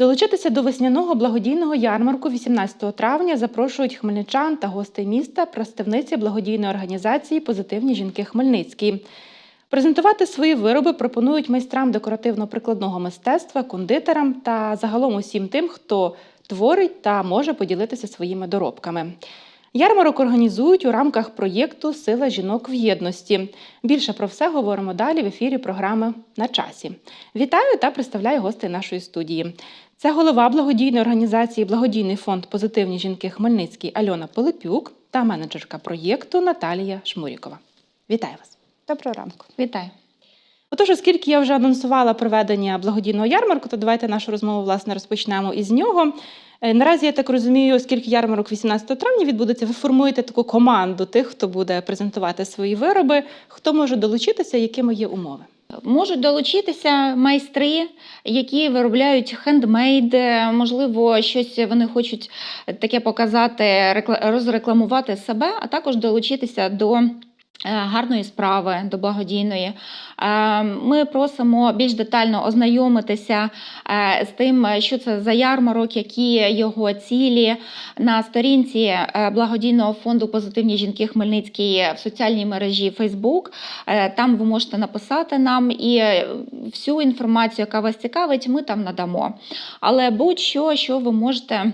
Долучитися до весняного благодійного ярмарку 18 травня запрошують хмельничан та гостей міста представниці благодійної організації Позитивні жінки Хмельницький. Презентувати свої вироби пропонують майстрам декоративно-прикладного мистецтва, кондитерам та загалом усім тим, хто творить та може поділитися своїми доробками. Ярмарок організують у рамках проєкту Сила жінок в єдності. Більше про все говоримо далі в ефірі програми на часі. Вітаю та представляю гостей нашої студії. Це голова благодійної організації Благодійний фонд Позитивні жінки Хмельницький Альона Пилипюк та менеджерка проєкту Наталія Шмурікова. Вітаю вас! Доброго ранку. Вітаю. Отож, оскільки я вже анонсувала проведення благодійного ярмарку, то давайте нашу розмову власне розпочнемо із нього. Е, Наразі я так розумію, оскільки ярмарок 18 травня відбудеться, ви формуєте таку команду тих, хто буде презентувати свої вироби, хто може долучитися, якими є умови. Можуть долучитися майстри, які виробляють хендмейд, е, можливо, щось вони хочуть таке показати, рекла- розрекламувати себе, а також долучитися до. Е, Гарної справи до благодійної. Е, Ми просимо більш детально ознайомитися е, з тим, що це за ярмарок, які його цілі на сторінці благодійного фонду Позитивні жінки Хмельницький в соціальній мережі Facebook. Там ви можете написати нам і всю інформацію, яка вас цікавить, ми там надамо. Але будь-що, що ви можете.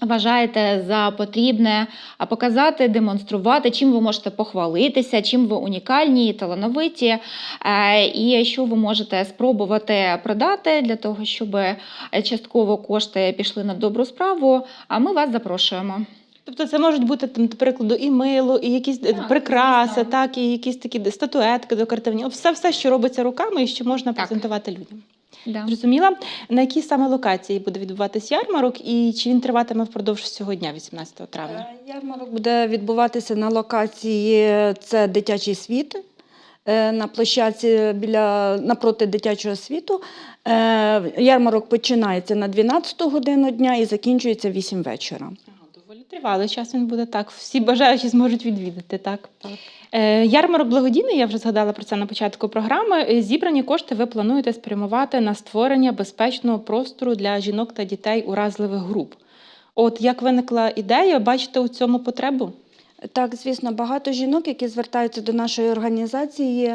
Вважаєте за потрібне показати, демонструвати, чим ви можете похвалитися, чим ви унікальні і талановиті, е, і що ви можете спробувати продати для того, щоб е, частково кошти пішли на добру справу. А ми вас запрошуємо. Тобто це можуть бути там, до прикладу, і мило, і якісь Так, прикраси, так, і якісь такі статуетки декоративні. Все, все, що робиться руками і що можна Так. презентувати людям. Да. Зрозуміла, на якій саме локації буде відбуватись ярмарок, і чи він триватиме впродовж цього дня, 18 травня? Е, Ярмарок буде відбуватися на локації це дитячий світ е, на площадці біля напроти дитячого світу. Е, Ярмарок починається на 12 годину дня і закінчується в 8 вечора. Тривалий час він буде так. Всі бажаючі зможуть відвідати. Так. Е, ярмарок благодійний, я вже згадала про це на початку програми. Е, Зібрані кошти ви плануєте спрямувати на створення безпечного простору для жінок та дітей уразливих груп. От як виникла ідея, бачите у цьому потребу? Так, звісно, багато жінок, які звертаються до нашої організації,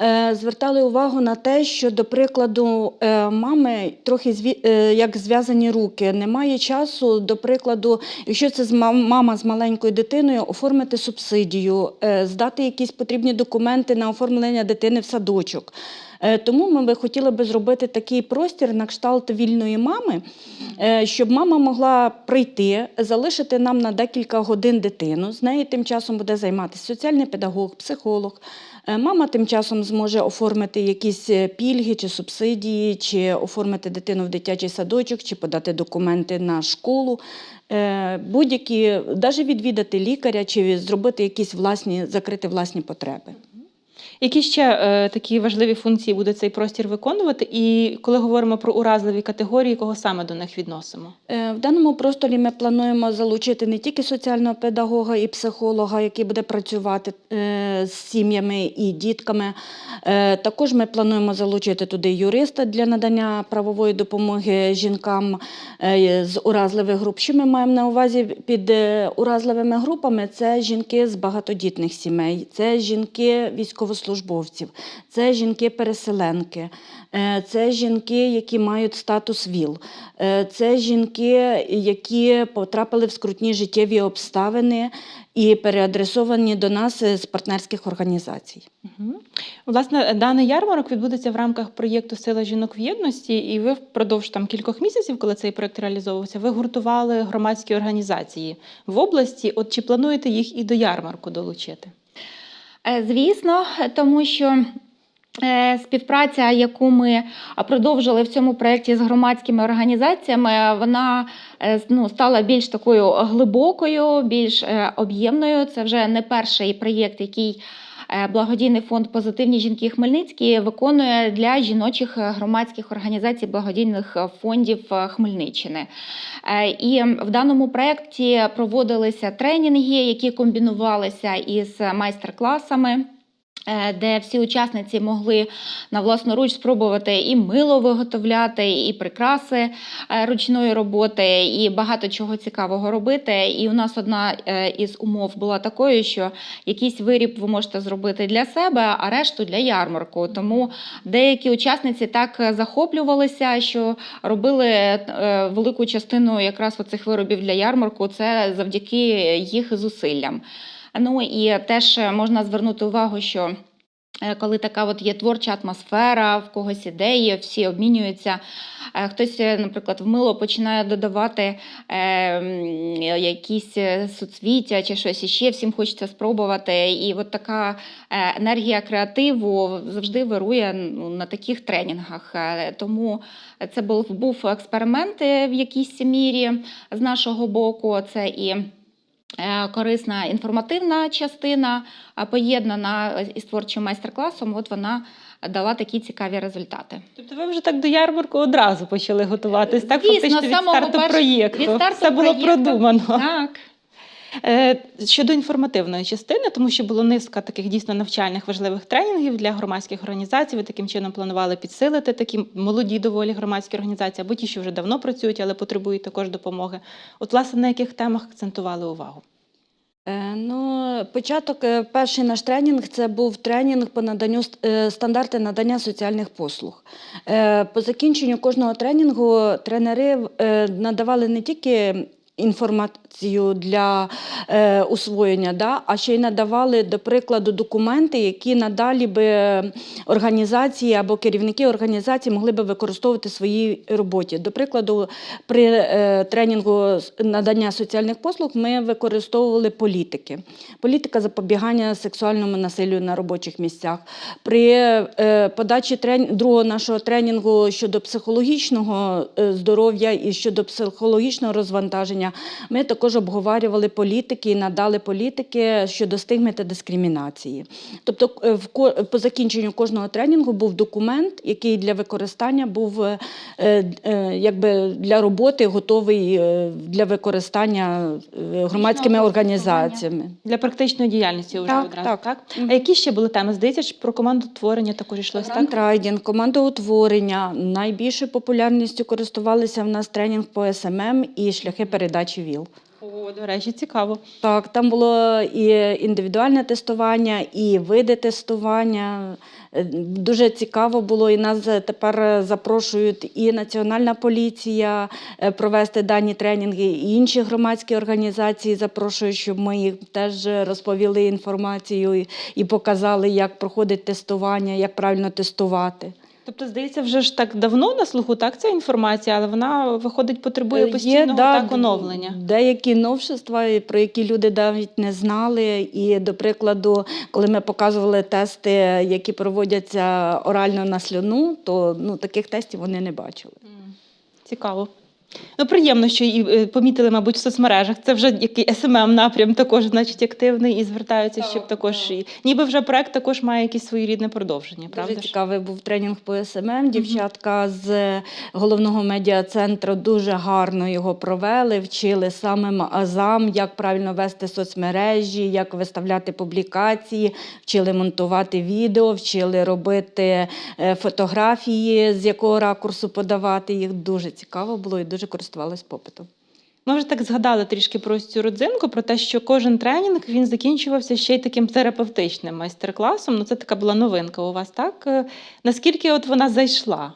е, звертали увагу на те, що, до прикладу, е, мами трохи е, як зв'язані руки. Немає часу, до прикладу, якщо це мама з маленькою дитиною, оформити субсидію, здати якісь потрібні документи на оформлення дитини в садочок. Е, Тому ми би хотіли би зробити такий простір на кшталт вільної мами, е, щоб мама могла прийти, залишити нам на декілька годин дитину. З нею тим часом буде займатися соціальний педагог, психолог. Е, Мама тим часом зможе оформити якісь пільги чи субсидії, чи оформити дитину в дитячий садочок, чи подати документи на школу. Будь-які, навіть відвідати лікаря, чи зробити якісь власні, закрити власні потреби. Які ще е, такі важливі функції буде цей простір виконувати? І коли говоримо про уразливі категорії, кого саме до них відносимо? Е, В даному просторі ми плануємо залучити не тільки соціального педагога і психолога, який буде працювати е, з сім'ями і дітками. Е, Також ми плануємо залучити туди юриста для надання правової допомоги жінкам е, з уразливих груп. Що ми маємо на увазі під е, уразливими групами? Це жінки з багатодітних сімей, це жінки військовослужбовців, це жінки-переселенки, е, це жінки, які мають статус ВІЛ, е, це жінки, які потрапили в скрутні життєві обставини і переадресовані до нас е, з партнерських організацій. Угу. Власне, даний ярмарок відбудеться в рамках проєкту Сила жінок в єдності, і ви впродовж там кількох місяців, коли цей проєкт реалізовувався, ви гуртували громадські організації в області. От чи плануєте їх і до ярмарку долучити? Е, Звісно, тому що е, співпраця, яку ми продовжили в цьому проєкті з громадськими організаціями, вона е, ну, стала більш такою глибокою, більш е, об'ємною. Це вже не перший проєкт, який е, благодійний фонд Позитивні жінки Хмельницькі виконує для жіночих е, громадських організацій благодійних е, фондів е, Хмельниччини. Е, І в даному проєкті проводилися тренінги, які комбінувалися із майстер-класами. Е, де всі учасниці могли на власноруч спробувати і мило виготовляти, і прикраси е, ручної роботи, і багато чого цікавого робити. І у нас одна е, із умов була такою, що якийсь виріб ви можете зробити для себе, а решту для ярмарку. Тому деякі учасниці так захоплювалися, що робили велику частину якраз оцих виробів для ярмарку. Це завдяки їх зусиллям. Ну і теж можна звернути увагу, що е, коли така от є творча атмосфера, в когось ідеї, всі обмінюються. Е, Хтось, е, наприклад, в мило починає додавати е, якісь е, суцвіття чи щось іще, всім хочеться спробувати. І от така е, енергія креативу завжди вирує ну, на таких тренінгах. Е, Тому це був, був експеримент е, в якійсь мірі з нашого боку. Це і е, корисна інформативна частина, а поєднана із творчим майстер-класом, от вона дала такі цікаві результати. Тобто ви вже так до ярмарку одразу почали готуватись, так Дійсно, фактично від старту проєкту. від старту Все було продумано. Так. Е, Щодо інформативної частини, тому що було низка таких дійсно навчальних важливих тренінгів для громадських організацій. Ви таким чином планували підсилити такі молоді доволі громадські організації, або ті, що вже давно працюють, але потребують також допомоги. От, власне, на яких темах акцентували увагу? Е, Ну, початок, е, перший наш тренінг це був тренінг по наданню стандарти надання соціальних послуг. По закінченню кожного тренінгу тренери надавали не тільки інформацію для е, усвоєння, да, а ще й надавали, до прикладу, документи, які надалі би організації або керівники організацій могли би використовувати в своїй роботі. До прикладу, при е, тренінгу надання соціальних послуг ми використовували політики. Політика запобігання сексуальному насиллю на робочих місцях. При е, подачі трен... другого нашого тренінгу щодо психологічного е, здоров'я і щодо психологічного розвантаження, ми також обговорювали політики і надали політики щодо стигми та дискримінації. Тобто, е, по закінченню кожного тренінгу був документ, який для використання був е, е, якби для роботи готовий для використання громадськими організаціями. Для практичної діяльності вже Так, одразу, так. так? А які ще були теми? Здається, ж про команду творення також йшлось, так? Грантрайдінг, командоутворення. Найбільшою популярністю користувалися в нас тренінг по СММ і шляхи передачі ВІЛ. О, до речі, цікаво. Так, там було і індивідуальне тестування, і види тестування. Е, Дуже цікаво було, і нас тепер запрошують і Національна поліція е, провести дані тренінги, і інші громадські організації запрошують, щоб ми їм теж розповіли інформацію і показали, як проходить тестування, як правильно тестувати. Тобто, здається, вже ж так давно на слуху, так, ця інформація, але вона, виходить, потребує Е, постійного да, так, оновлення. Деякі новшества, про які люди навіть не знали. І, до прикладу, коли ми показували тести, які проводяться орально на слюну, то ну, таких тестів вони не бачили. Цікаво. Ну, приємно, що і е, помітили, мабуть, в соцмережах. Це вже який СММ напрям також, значить, активний і звертаються, Так, щоб також так. і ніби вже проект також має якесь своєрідне продовження, правда? Дуже цікавий був тренінг по СММ. Дівчатка з головного медіа-центру дуже гарно його провели, вчили самим азам, як правильно вести соцмережі, як виставляти публікації, вчили монтувати відео, вчили робити е, фотографії, з якого ракурсу подавати їх. Дуже цікаво було і дуже користувалась попитом. Ми вже так згадали трішки про цю родзинку, про те, що кожен тренінг він закінчувався ще й таким терапевтичним майстер-класом. Ну, це така була новинка у вас, так? Е, Наскільки от вона зайшла?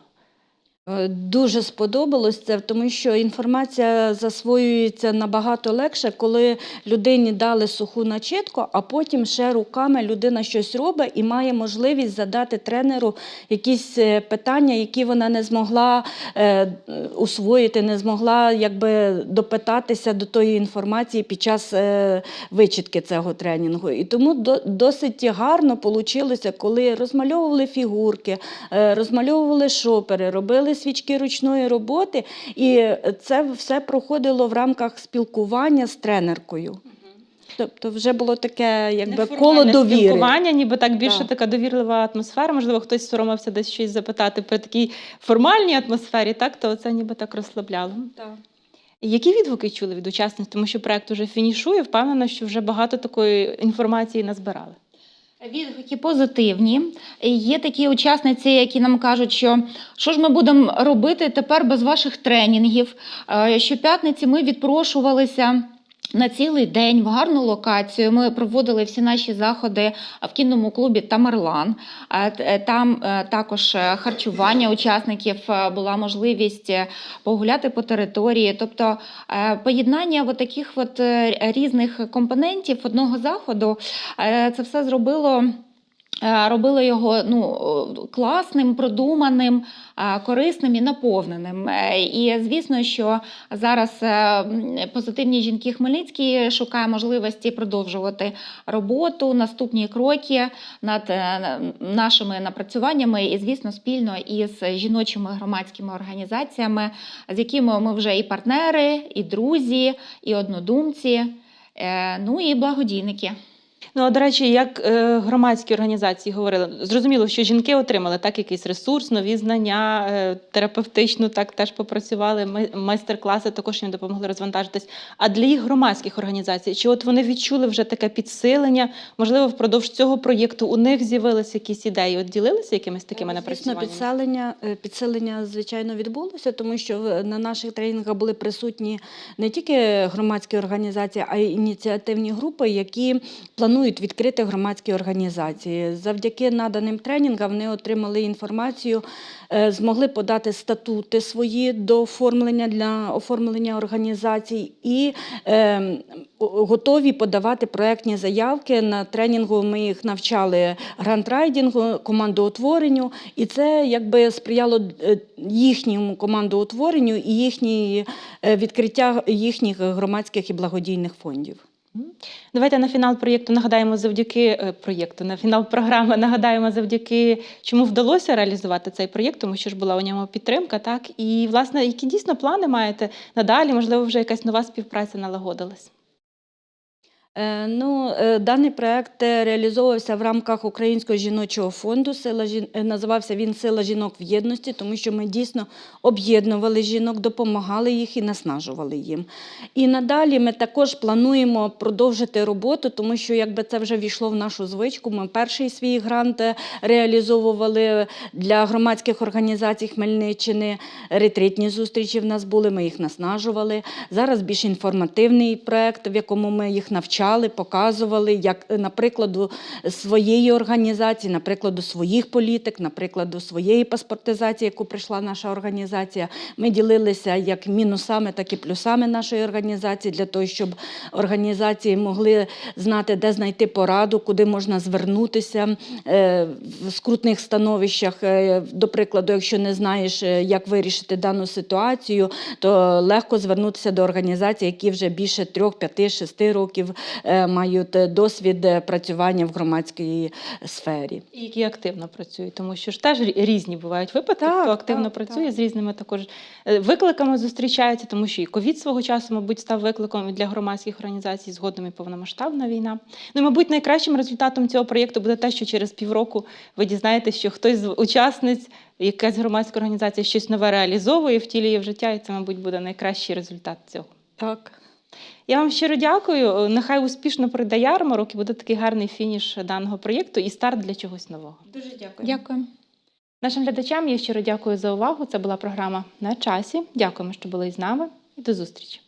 Е, Дуже сподобалось це, тому що інформація засвоюється набагато легше, коли людині дали суху начитку, а потім ще руками людина щось робить і має можливість задати тренеру якісь е, питання, які вона не змогла е, усвоїти, не змогла якби допитатися до тої інформації під час вичітки цього тренінгу. І тому до, досить гарно вийшло, коли розмальовували фігурки, розмальовували шопери, робили свічки ручної роботи, і це все проходило в рамках спілкування з тренеркою. Тобто вже було таке якби коло довіри. спілкування, ніби так більше Так. така довірлива атмосфера. Можливо, хтось соромився десь щось запитати при такій формальній атмосфері, так то це ніби так розслабляло. Які відгуки чули від учасниць, тому що проект уже фінішує, впевнена, що вже багато такої інформації назбирали. Відгуки позитивні. Є такі учасниці, які нам кажуть, що що ж ми будемо робити тепер без ваших тренінгів. Е, Щоп'ятниці ми відпрошувалися. На цілий день в гарну локацію ми проводили всі наші заходи в кінному клубі Тамерлан. Е, Там е, також е, харчування учасників була можливість погуляти по території. Тобто поєднання от таких от різних компонентів одного заходу це все зробило. Е, Робило його ну, класним, продуманим, е, корисним і наповненим. Е, І звісно, що зараз позитивні жінки Хмельницькі шукає можливості продовжувати роботу, наступні кроки над нашими напрацюваннями, і звісно, спільно із жіночими громадськими організаціями, з якими ми вже і партнери, і друзі, і однодумці, ну і благодійники. Ну, а, до речі, як е, громадські організації говорили, зрозуміло, що жінки отримали так якийсь ресурс, нові знання, е, терапевтично так теж попрацювали, май- майстер-класи також їм допомогли розвантажитись. А для їх громадських організацій, чи от вони відчули вже таке підсилення? Можливо, впродовж цього проєкту у них з'явилися якісь ідеї? От ділилися якимись такими Звісно, напрацюваннями? підселення, е, підсилення, звичайно, відбулося, тому що на наших тренінгах були присутні не тільки громадські організації, а й ініціативні групи, які планують відкрити громадські організації. Завдяки наданим тренінгам вони отримали інформацію, е, змогли подати статути свої до оформлення для оформлення організацій і е, готові подавати проектні заявки. На тренінгу ми їх навчали грантрайдингу, командоутворенню, і це якби сприяло е, їхньому командоутворенню і їхній е, відкриття їхніх громадських і благодійних фондів. Давайте на фінал проєкту нагадаємо завдяки е, проєкту, на фінал програми нагадаємо завдяки чому вдалося реалізувати цей проєкт, тому що ж була у ньому підтримка, так і власне, які дійсно плани маєте надалі? Можливо, вже якась нова співпраця налагодилась. Е, Ну, е, даний проект е, реалізовувався в рамках Українського жіночого фонду. Сила Називався він Сила жінок в єдності, тому що ми дійсно об'єднували жінок, допомагали їх і наснажували їм. І надалі ми також плануємо продовжити роботу, тому що якби це вже війшло в нашу звичку. Ми перший свій грант реалізовували для громадських організацій Хмельниччини. Ретритні зустрічі в нас були, ми їх наснажували. Зараз більш інформативний проект, в якому ми їх навчали, показували, як, е, наприклад, своєї організації, наприклад, своїх політик, наприклад, своєї паспортизації, яку прийшла наша організація. Ми ділилися як мінусами, так і плюсами нашої організації для того, щоб організації могли знати, де знайти пораду, куди можна звернутися е, в скрутних становищах. Е, До прикладу, якщо не знаєш, як вирішити дану ситуацію, то легко звернутися до організацій, які вже більше трьох, п'яти, шести років мають е, досвід е, працювання в громадській сфері. І які активно працюють, тому що ж теж різні бувають випадки, Так, хто активно так, працює так. з різними також е, викликами зустрічається, тому що і ковід свого часу, мабуть, став викликом для громадських організацій, згодом і повномасштабна війна. Ну і, мабуть, найкращим результатом цього проєкту буде те, що через півроку ви дізнаєтесь, що хтось з учасниць, якась громадська організація щось нове реалізовує, втілює в життя, і це, мабуть, буде найкращий результат цього. Так. Я вам щиро дякую. Нехай успішно пройде ярмарок і буде такий гарний фініш даного проєкту і старт для чогось нового. Дуже дякую. Дякую. Нашим глядачам я щиро дякую за увагу. Це була програма на часі. Дякуємо, що були з нами, і до зустрічі.